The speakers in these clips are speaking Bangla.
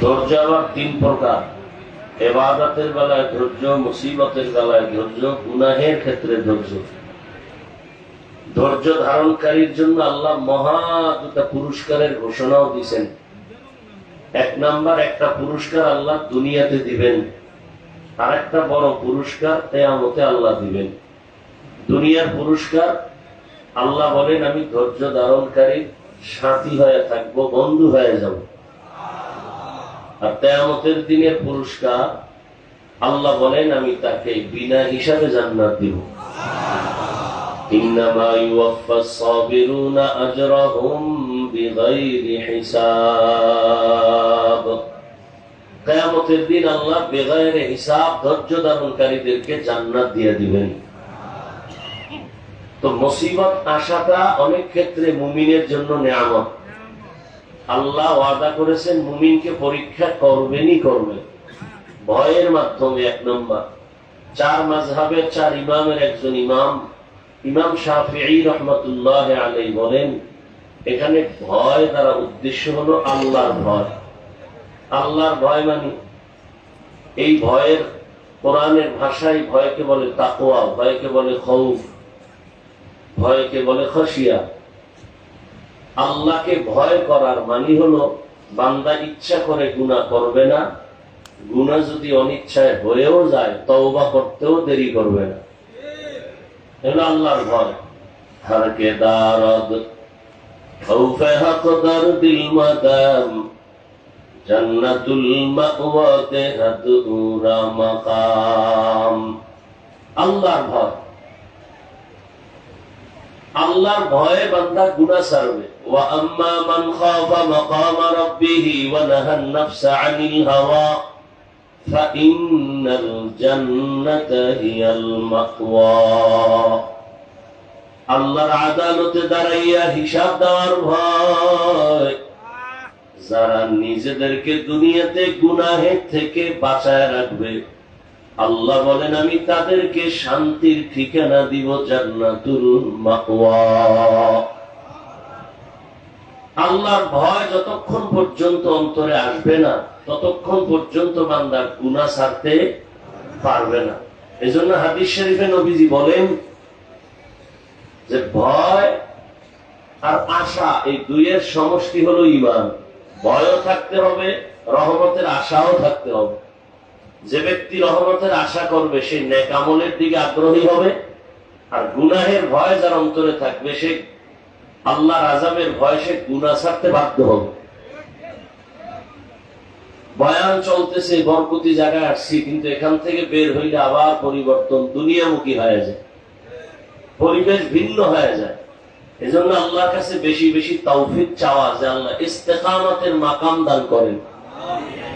ধৈর্য আবার তিন প্রকার। এবাদতের বেলায় ধৈর্য, মুসিবতের বেলায় ধৈর্য, গুনাহের ক্ষেত্রে ধৈর্য। ধৈর্য ধারণকারীর জন্য আল্লাহ মহা দুটা পুরস্কারের ঘোষণাও দিয়েছেন। এক নাম্বার, একটা পুরস্কার আল্লাহ দুনিয়াতে দিবেন। আর একটা বড় পুরস্কার তেয়ামতে আল্লাহ দিবেন। দুনিয়ার পুরস্কার, আল্লাহ বলেন, আমি ধৈর্য ধারণকারী সাথী হয়ে থাকব, বন্ধু হয়ে যাব। আর তেয়ামতের দিনের পুরস্কার আল্লাহ বলেন আমি তাকে বিনা হিসাবে জান্নাত দিব إنما يوفى الصابرون أجرهم بغير حساب কেয়ামতের দিন আল্লাহ বেগায়ের হিসাব ধৈর্য ধারণকারীদেরকে জান্নাত দিয়ে দিবেন তো মুসিবত আসাটা অনেক ক্ষেত্রে মুমিনের জন্য নেয়ামত আল্লাহ ওয়াদা করেছেন, মুমিনকে পরীক্ষা করবেনই করবেন। ভয়ের মাধ্যমে এক নম্বর। চার মাঝহাবের চার ইমামের একজন ইমাম ইমাম শাফিঈ রহমতুল্লাহ আলাই বলেন, এখানে ভয় দ্বারা উদ্দেশ্য হলো আল্লাহর ভয়। আল্লাহর ভয় মানে? এই ভয়ের কোরআনের ভাষায় ভয়কে বলে তাকোয়া ভয়কে বলে খৌফ, ভয়কে বলে খসিয়া আল্লাহকে ভয় করার মানি হলো, বান্দা ইচ্ছা করে গুণা করবে না গুণা যদি অনিচ্ছায় হয়েও যায়, তওবা করতেও দেরি করবে না। আল্লাহর ভয়। হারকে দারদ দিল আল্লাহর ভয়। আল্লাহর ভয়ে বান্দা গুনাহ ছাড়বে। ওয়া আম্মা মান খাফা রাব্বিহি ওয়া নাফসা আনিল হাওয়া জান্নাতা হিয়াল মাওয়া। আল্লাহর আদালতে দাঁড়াইয়া হিসাব দেওয়ার ভয়। যারা নিজেদেরকে দুনিয়াতে গুনাহের থেকে বাঁচায় রাখবে আল্লাহ বলেন, আমি তাদেরকে শান্তির ঠিকানা দিব জান্নাতুল আল্লাহর ভয় যতক্ষণ পর্যন্ত অন্তরে আসবে না, ততক্ষণ পর্যন্ত বান্দা গুনা ছাড়তে পারবে না। এজন্য হাদিস শরীফে নবীজি বলেন যে, ভয় আর আশা এই দুইয়ের সমষ্টি হলো ইমান ভয়ও থাকতে হবে, রহমতের আশাও থাকতে হবে। যে ব্যক্তি রহমতের আশা করবে, সে নেকামলের দিকে আগ্রহী হবে, আর গুনাহের ভয় যার অন্তরে থাকবে, সে আল্লাহর আজামের ভয় সে গুনা ছাড়তে বাধ্য হবে। বয়ান চলতেছে, বরকতি জায়গায় আসছি, কিন্তু এখান থেকে বের হইলে আবার পরিবর্তন দুনিয়ামুখী হয়ে যায়। পরিবেশ ভিন্ন হয়ে যায়। এজন্য আল্লাহর কাছে বেশি বেশি তৌফিক চাওয়া যে আল্লাহ ইস্তেকামতের মাকাম দান করেন।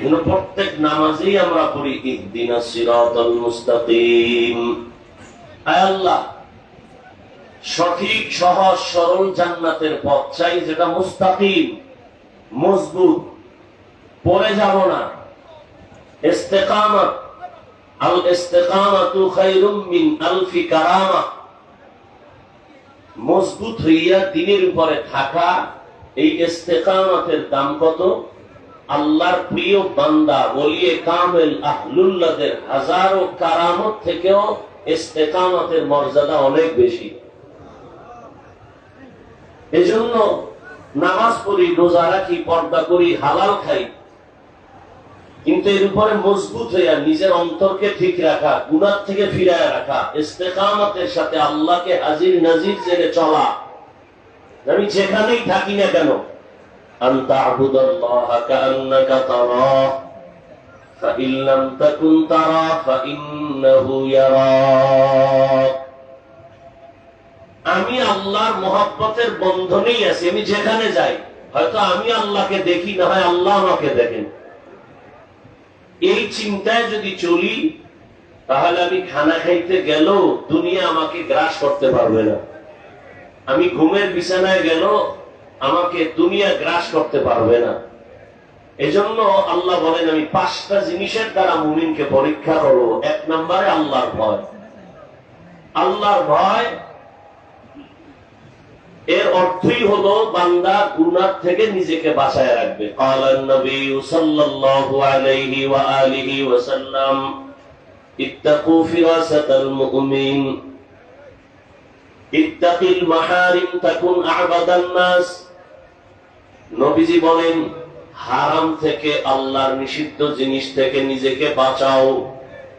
যেন প্রত্যেক নামাজেই আমরা পড়ি, ইহদিনা সিরাতাল মুস্তাকিম। আল্লাহ, সঠিক, সহজ, সরল জান্নাতের পথ চাই যেটা মুস্তাকিম, মজবুত। পড়ে যাব না। আল ইস্তেকামাতু খায়রুম মিন আলফি কারামা। মজবুত হইয়া দিনের উপরে থাকা, এই ইস্তেকামতের দাম কত? আল্লাহর প্রিয় বান্দা বলিয়ে কামেল আহলুল্লাদের হাজারো কারামত থেকেও ইস্তেকামতের মর্যাদা অনেক বেশি। এজন্য নামাজ পড়ি, রোজা রাখি, পর্দা করি, হালাল খাই। কিন্তু এর উপরে মজবুত হইয়া নিজের অন্তরকে ঠিক রাখা গুনার থেকে ফিরায় রাখা, ইস্তেকামতের সাথে আল্লাহকে হাজির নাজির জেনে চলা। আমি যেখানেই থাকি না কেন أن تعبد الله كأنك تراه فإن لم تكن تراه فإنه يراك আমি আল্লাহর মহাব্বতের বন্ধনেই আছি আমি যেখানে যাই হয়তো আমি আল্লাহকে দেখি না হয় আল্লাহ আমাকে দেখেন এই চিন্তায় যদি চলি তাহলে আমি খানা খাইতে গেলেও দুনিয়া আমাকে গ্রাস করতে পারবে না আমি ঘুমের বিছানায় গেল আমাকে দুনিয়া গ্রাস করতে পারবে না। এজন্য আল্লাহ বলেন, আমি পাঁচটা জিনিসের দ্বারা মুমিনকে পরীক্ষা করব। এক নম্বরে আল্লাহর ভয়। আল্লাহর ভয়, এর অর্থই হলো বান্দা গুনার থেকে নিজেকে বাঁচায় রাখবে। কালান ইত্তাকিল মাহারিম, তাকুন আবাদান নবীজি বলেন, হারাম থেকে আল্লাহর নিষিদ্ধ জিনিস থেকে নিজেকে বাঁচাও,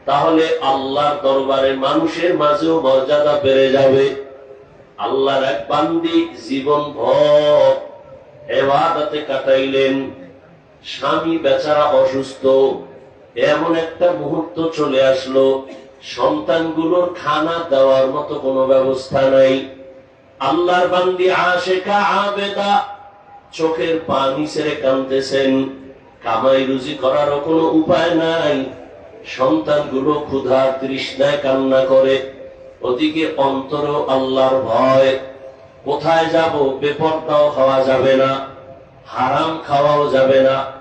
তাহলে আল্লাহর দরবারে মানুষের মাঝেও মর্যাদা বেড়ে যাবে। আল্লাহর এক বান্দি জীবন ভর এবাদাতে কাটাইলেন, স্বামী বেচারা অসুস্থ। এমন একটা মুহূর্ত চলে আসলো, সন্তানগুলোর খানা দেওয়ার মতো কোনো ব্যবস্থা নাই। আল্লাহর বান্দি আশেকা আবেদা চোখের পানি ছেড়ে কাঁদতেছেন। কামাই রুজি করারও কোনো উপায় নাই। সন্তানগুলো ক্ষুধা তৃষ্ণায় কান্না করে। ওদিকে অন্তর আল্লাহর ভয়। কোথায় যাব? বেপরটাও খাওয়া যাবে না। হারাম খাওয়াও যাবে না।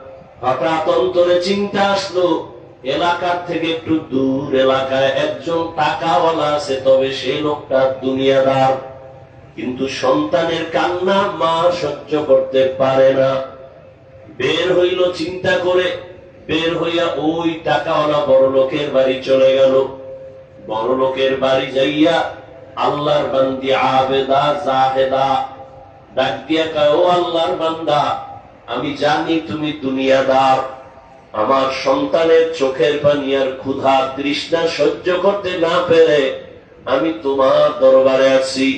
হঠাৎ অন্তরে চিন্তা আসলো, এলাকার থেকে একটু দূর এলাকায় একজন টাকাওয়ালা আছে, তবে সেই লোকটা দুনিয়াদার। কিন্তু সন্তানের কান্না মা সহ্য করতে পারে না। বের হইল চিন্তা করে, বের হইয়া ওই টাকাওয়ালা বড় লোকের বাড়ি চলে গেল। বড় লোকের বাড়ি যাইয়া আল্লাহর বান্দি আবেদা, জাহেদা ডাক দিয়া কয়, ও আল্লাহর বান্দা, আমি জানি তুমি দুনিয়াদার। আমার সন্তানের চোখের পানি আর ক্ষুধা তৃষ্ণা সহ্য করতে না পেরে আমি তোমার দরবারে আছি।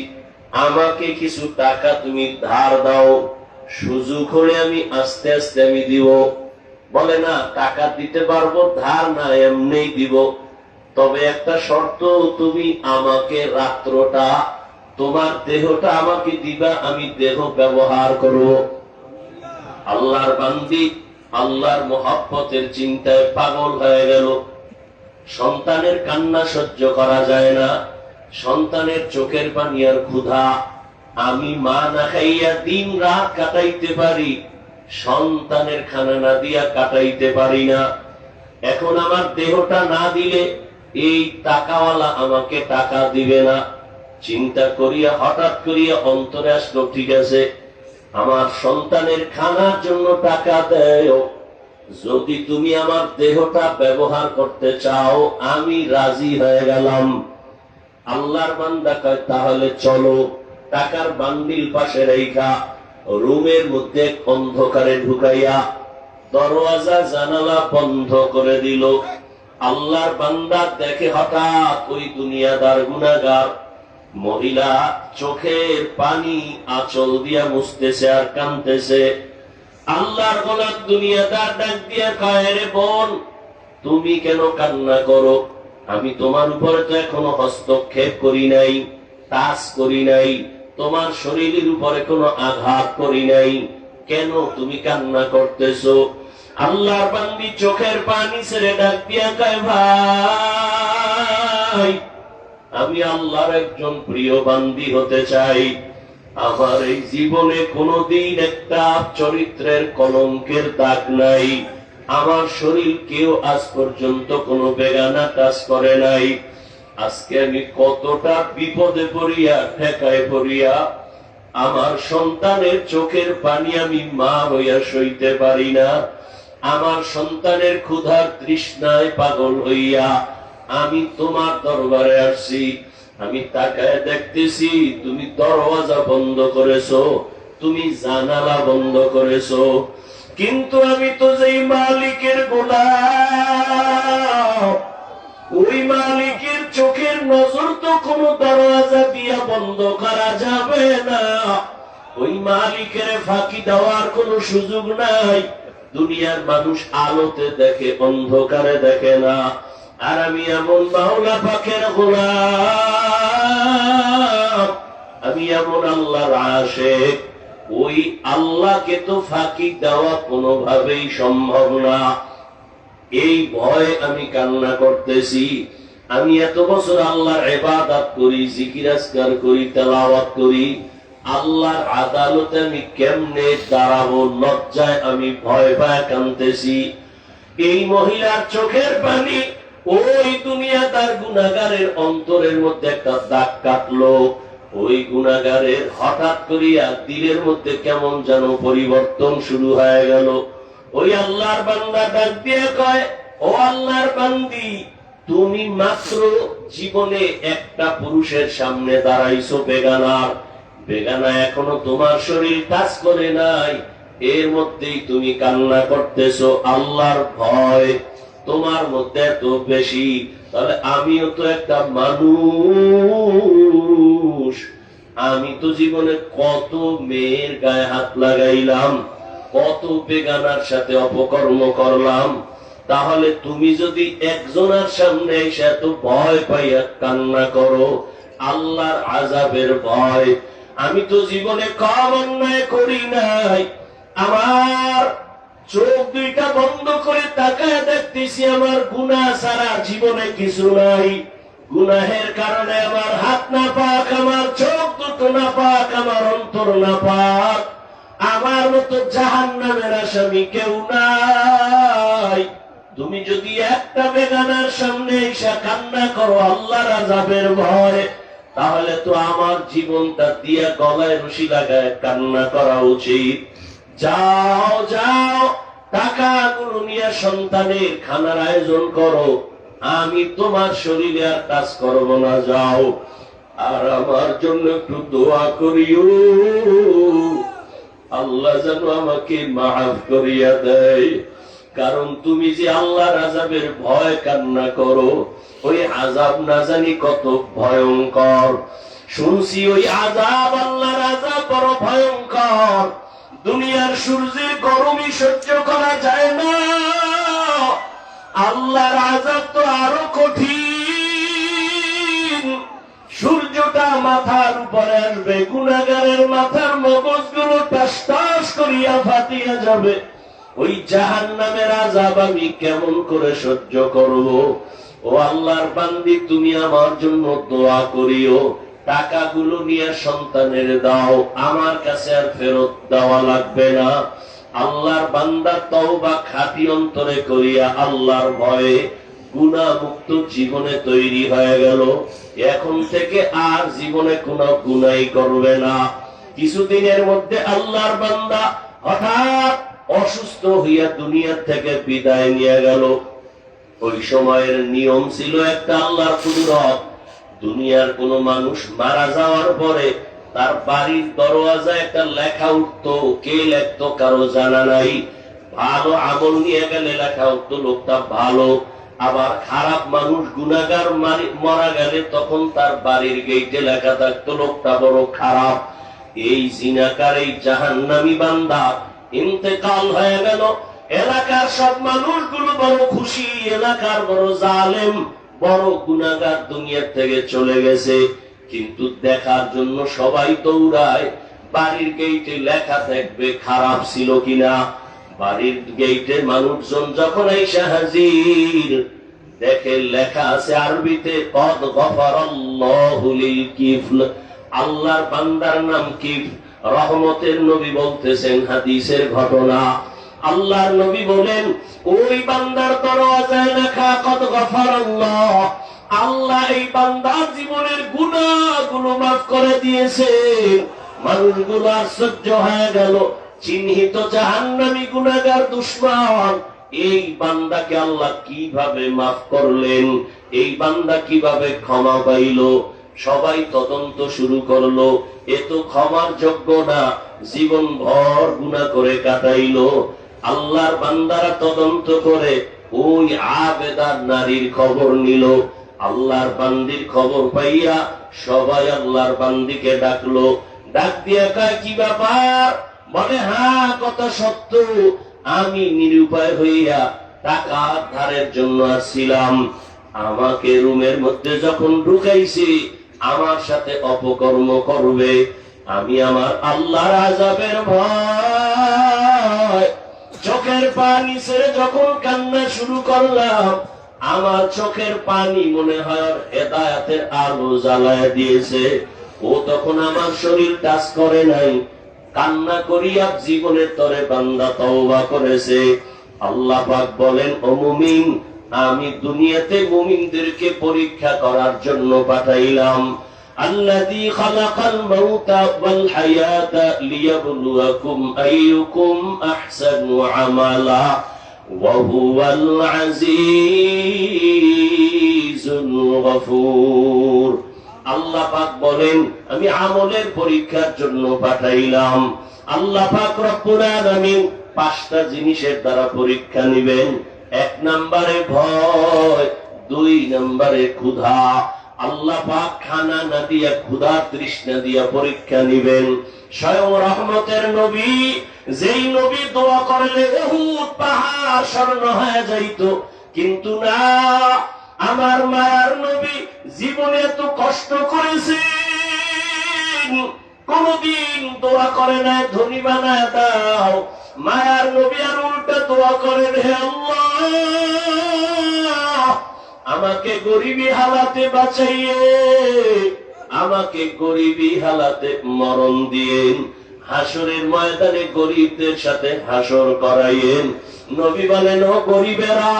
আমাকে কিছু টাকা তুমি ধার দাও, সুযোগ হলে আমি আস্তে আস্তে আমি দিব। বলে, না, টাকা দিতে পারব, ধার না এমনি দিব। তবে একটা শর্ত, তুমি আমাকে রাত্রটা, তোমার দেহটা আমাকে দিবা, আমি দেহ ব্যবহার করব। আল্লাহর বান্দি, আল্লাহর মোহাব্বতের চিন্তায় পাগল হয়ে গেল। সন্তানের কান্না সহ্য করা যায় না। সন্তানের চোখের পানি আর ক্ষুধা। আমি মা না খাইয়া দিন রাত কাটাইতে পারি, সন্তানের খানা না দিয়া কাটাইতে পারি না। এখন আমার দেহটা না দিলে এই টাকাওয়ালা আমাকে টাকা দিবে না। চিন্তা করিয়া, হঠাৎ করিয়া অন্তরে আসলো, ঠিক আছে, আমার সন্তানের খানার জন্য টাকা দেয় যদি তুমি আমার দেহটা ব্যবহার করতে চাও, আমি রাজি হয়ে গেলাম। আল্লাহর বান্দা কয়, তাহলে চলো টাকার বান্ডিল পাশে রেখা রুমের মধ্যে অন্ধকারে ঢুকাইয়া দরওয়াজা, জানালা বন্ধ করে দিল। আল্লাহর বান্দা দেখে হঠাৎ ওই দুনিয়াদার গুনাগার মহিলা চোখের পানি আচল দিয়া মুছতেছে আর কানতেছে আল্লাহর গোলাপ দুনিয়াদার ডাক দিয়া কয় রে বোন, তুমি কেন কান্না করো? আমি তোমার উপরে তো এখনও হস্তক্ষেপ করি নাই টাচ করি নাই, তোমার শরীরের উপরে কোনো আঘাত করি নাই। কেন তুমি কান্না করতেছ? আল্লাহর বান্দি চোখের পানি ছেড়ে ডাক দিয়া কয়, ভাই, আমি আল্লাহর একজন প্রিয় বান্দি হতে চাই। আমার এই জীবনে কোনোদিন একটা চরিত্রের কলঙ্কের দাগ নাই। আমার শরীর কেউ আজ পর্যন্ত কোনো বেগানা কাজ করে নাই। আজকে আমি কতটা বিপদে পড়িয়া, ঠেকায় পড়িয়া আমার সন্তানের চোখের পানি আমি মা হইয়া সইতে পারি না। আমার সন্তানের ক্ষুধার তৃষ্ণায় পাগল হইয়া আমি তোমার দরবারে আসছি। আমি তাকায় দেখতেছি, তুমি দরওয়াজা বন্ধ করেছ, তুমি জানালা বন্ধ করেছ। কিন্তু আমি তো যেই মালিকের গোলাম, ওই মালিকের চোখের নজর তো কোনো দরওয়াজা দিয়া বন্ধ করা যাবে না। ওই মালিকের ফাঁকি দেওয়ার কোনো সুযোগ নাই। দুনিয়ার মানুষ আলোতে দেখে, অন্ধকারে দেখে না। আর আমি এমন মাওলা পাখের গোলাম, আমি এমন আল্লাহর আশেক। ওই আল্লাহকে তো ফাঁকি দেওয়া কোনোভাবেই সম্ভব না। এই ভয় আমি কান্না করতেছি। আমি এত বছর আল্লাহর এবাদাত করি জিকিরাজগার করি, তেলাওয়াত করি। আল্লাহর আদালতে আমি কেমনে দাঁড়াবো, লজ্জায় আমি ভয় পায় কানতেছি এই মহিলার চোখের পানি ওই দুনিয়া তার গুনাগারের অন্তরের মধ্যে একটা দাগ কাটলো। ওই গুণাগারের হঠাৎ করিয়া দিলের মধ্যে কেমন যেন পরিবর্তন শুরু হয়ে গেল। ওই আল্লাহর বান্দা ডাক দিয়ে কয়, ও আল্লাহর বান্দি, তুমি মাত্র জীবনে একটা পুরুষের সামনে দাঁড়াইছো বেগানার। বেগানা এখনও তোমার শরীর কাজ করে নাই। এর মধ্যেই তুমি কান্না করতেছো, আল্লাহর ভয়। তোমার মধ্যে এত বেশি, তাহলে আমিও তো একটা মানুষ। আমি তো জীবনে কত মেয়ের গায়ে হাত লাগাইলাম, কত বেগানার সাথে অপকর্ম করলাম। তাহলে তুমি যদি একজনের সামনে এসে এত ভয় পাইয়া কান্না করো, আল্লাহর আজাবের ভয়। আমি তো জীবনে কম অন্যায় করি নাই। আমার চোখ দুইটা বন্ধ করে তাকায় দেখতেছি, আমার গুনাহ ছাড়া জীবনে কিছু নাই। গুনাহের কারণে আমার হাত না পাক আমার চোখ দুটো না পাক আমার অন্তর না পাক আমার মতো জাহান নামের আসামি কেউ নাই। তুমি যদি একটা বেগানার সামনে এসে কান্না করো আল্লাহর আজাবের ভয়, তাহলে তো আমার জীবনটা দিয়ে গলায় রশি লাগায় কান্না করা উচিত। যাও যাও, টাকাগুলো নিয়ে সন্তানের খানার আয়োজন করো। আমি তোমার শরীরে আর কাজ করব না, যাও। আর আমার জন্য একটু দোয়া করিও। আল্লাহ যেন আমাকে মাফ করিয়া দেয়। কারণ তুমি যে আল্লাহর আজাবের ভয় কান্না করো, ওই আজাব না জানি কত ভয়ঙ্কর। শুনছি ওই আজাব আল্লাহর আজাব বড় ভয়ঙ্কর। দুনিয়ার সূর্যের গরমই সহ্য করা যায় না। আল্লাহর আজাব তো আরও কঠিন। সূর্যটা মাথার উপরে আসবে, গুণাগারের মাথার মগজগুলো টাস টাস করিয়া ফাটিয়া যাবে। ওই জাহান নামের আজাব আমি কেমন করে সহ্য করব? ও আল্লাহর বান্দি, তুমি আমার জন্য দোয়া করিও। টাকাগুলো নিয়ে সন্তানের দাও, আমার কাছে আর ফেরত দেওয়া লাগবে না। আল্লাহর বান্দা তওবা খাঁটি অন্তরে করিয়া আল্লাহর ভয়ে গুণা মুক্ত জীবনে তৈরি হয়ে গেল। এখন থেকে আর জীবনে কোনো গুনাই করবে না। কিছুদিনের মধ্যে আল্লাহর বান্দা হঠাৎ অসুস্থ হইয়া দুনিয়ার থেকে বিদায় নিয়ে গেল। ওই সময়ের নিয়ম ছিল একটা আল্লাহর কুদরত। দুনিয়ার কোন মানুষ মারা যাওয়ার পরে তার বাড়ির দরওয়াজা একটা লেখা উঠতো, কে লেখতো কারও জানা নাই। ভালো আমল নিয়ে গেলে লেখা উঠতো, লোকটা ভালো। আবার খারাপ মানুষ গুনাগার মারি- গেলে তখন তার বাড়ির গেইটে লেখা থাকতো, লোকটা বড় খারাপ। এই জিনাকার, এই জাহান্নামী বান্দা ইন্তেকাল হয়ে গেল। এলাকার সব মানুষগুলো বড় খুশি, এলাকার বড় জালেম, বড় গুনাগার দুনিয়ার থেকে চলে গেছে। কিন্তু দেখার জন্য সবাই দৌড়ায়। বাড়ির গেইটে লেখা থাকবে, খারাপ ছিল কিনা? বাড়ির গেইটে মানুষজন যখন এসে হাজির, দেখে লেখা আছে আরবিতে, কদ গফর কিফল। আল্লাহর বান্দার নাম কিফ রহমতের নবী বলতেছেন হাদিসের ঘটনা। আল্লাহর নবী বলেন, ওই বান্দার দরওয়াজায় লেখা কত গফর আল্লাহ এই বান্দার জীবনের গুণাগুলো মাফ করে দিয়েছে। মানুষগুলো আশ্চর্য হয়ে গেল। চিহ্নিত জাহান্নামী গুণাগার দুশ্মন। এই বান্দাকে আল্লাহ কীভাবে মাফ করলেন? এই বান্দা কীভাবে ক্ষমা পাইল? সবাই তদন্ত শুরু করল। এ তো ক্ষমার যোগ্য না জীবন ভর গুণা করে কাটাইলো। আল্লাহর বান্দারা তদন্ত করে ওই আবেদার নারীর খবর নিল। আল্লাহর বান্দির খবর পাইয়া সবাই আল্লাহর বান্দিকে ডাকলো। ডাক দিয়া কয়, কি ব্যাপার? বলে হ্যাঁ কথা সত্য। আমি নিরুপায় হইয়া টাকা ধারের জন্য আসছিলাম আমাকে রুমের মধ্যে যখন ঢুকাইছি, আমার সাথে অপকর্ম করবে। আমি আমার আল্লাহর আজাবের ভয়। চোখের পানি ছেড়ে যখন কান্না শুরু করলাম আমার চোখের পানি মনে হয় ওর হেদায়াতের আলো জ্বালায় দিয়েছে ও তখন আমার শরীর টাচ করে নাই কান্না করিয়া জীবনের তরে বান্দা তওবা করেছে আল্লাহ পাক বলেন ও মুমিন আমি দুনিয়াতে মুমিনদেরকে পরীক্ষা করার জন্য পাঠাইলাম الذي خلق الموت والحياة ليبلوكم أيكم أحسن عملا وهو العزيز الغفور আল্লাহ পাক বলেন আমি আমলের পরীক্ষার জন্য পাঠাইলাম আল্লাহ পাক রব্বুল আলামিন পাঁচটা জিনিসের দ্বারা পরীক্ষা নিবেন এক নম্বরে ভয় দুই নম্বরে ক্ষুধা আল্লাহ পাক খানা না দিয়া ক্ষুধা তৃষ্ণা দিয়া পরীক্ষা নিবেন। স্বয়ং রহমতের নবী, যেই নবী দোয়া করলে উহুদ পাহাড় স্বর্ণ হয়ে যাইতো। কিন্তু না, আমার মায়ার নবী জীবনে এত কষ্ট করেছেন। কোনদিন দোয়া করে নাই, ধনী বানায় দাও। মায়ার নবী আর উল্টা দোয়া করেন, হে আল্লাহ। আমাকে গরিবী হালাতে বাঁচাইয়ে, আমাকে গরিবী হালাতে মরণ দিয়েন। হাসরের ময়দানে গরিবদের সাথে হাসর করাইয়েন। নবী বলেন, ও গরিবেরা,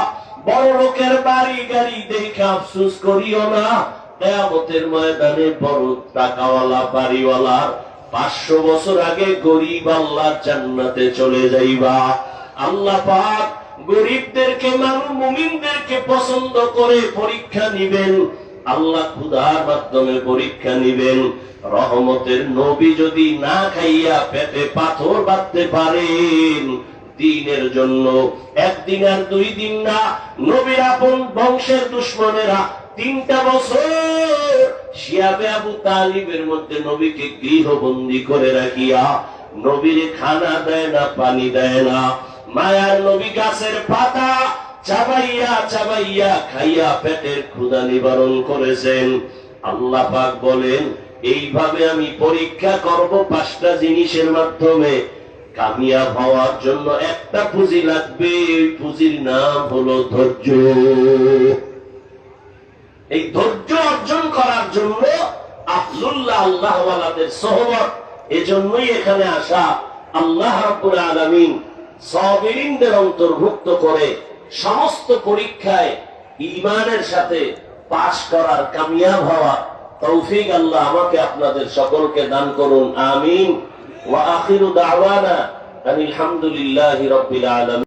বড় লোকের বাড়ি গাড়ি দেখে আফসুস করিও না। কেয়ামতের ময়দানে বড় টাকাওয়ালা, বাড়িওয়ালা, পাঁচশো বছর আগে গরিব আল্লাহর জান্নাতে চলে যাইবা। আল্লাহ পাক গরিবদেরকে মানুষ মুমিনদেরকে পছন্দ করে পরীক্ষা নিবেন। আল্লাহ ক্ষুধার মাধ্যমে পরীক্ষা নিবেন। রহমতের নবী যদি না খাইয়া পেটে পাথর বাঁধতে পারেন, দিনের জন্য। একদিন আর দুই দিন না। নবীর আপন বংশের দুশ্মনেরা তিনটা বছর শিয়াবে আবু তালিবের মধ্যে নবীকে গৃহবন্দী করে রাখিয়া নবীর খানা দেয় না, পানি দেয় না। মায়ার নবী গাছের পাতা চাবাইয়া চাবাইয়া খাইয়া পেটের ক্ষুধা নিবারণ করেছেন। আল্লাহ পাক বলেন, এইভাবে আমি পরীক্ষা করব পাঁচটা জিনিসের মাধ্যমে। কামিয়াব হওয়ার জন্য একটা পুঁজি লাগবে ওই পুঁজির নাম হলো ধৈর্য। এই ধৈর্য অর্জন করার জন্য আফজুল্লাহ আল্লাহওয়ালাদের সহমত। এজন্যই এখানে আসা আল্লাহ রাব্বুল আলামিন সবিরিনদের অন্তর্ভুক্ত করে সমস্ত পরীক্ষায় ইমানের সাথে পাশ করার কামিয়াব হওয়া তৌফিক আল্লাহ আমাকে আপনাদের সকলকে দান করুন, আমিন। ওয়া আখিরু দাওয়ানা আলহামদুলিল্লাহি হামদুলিল্লাহি রাব্বিল আলামিন।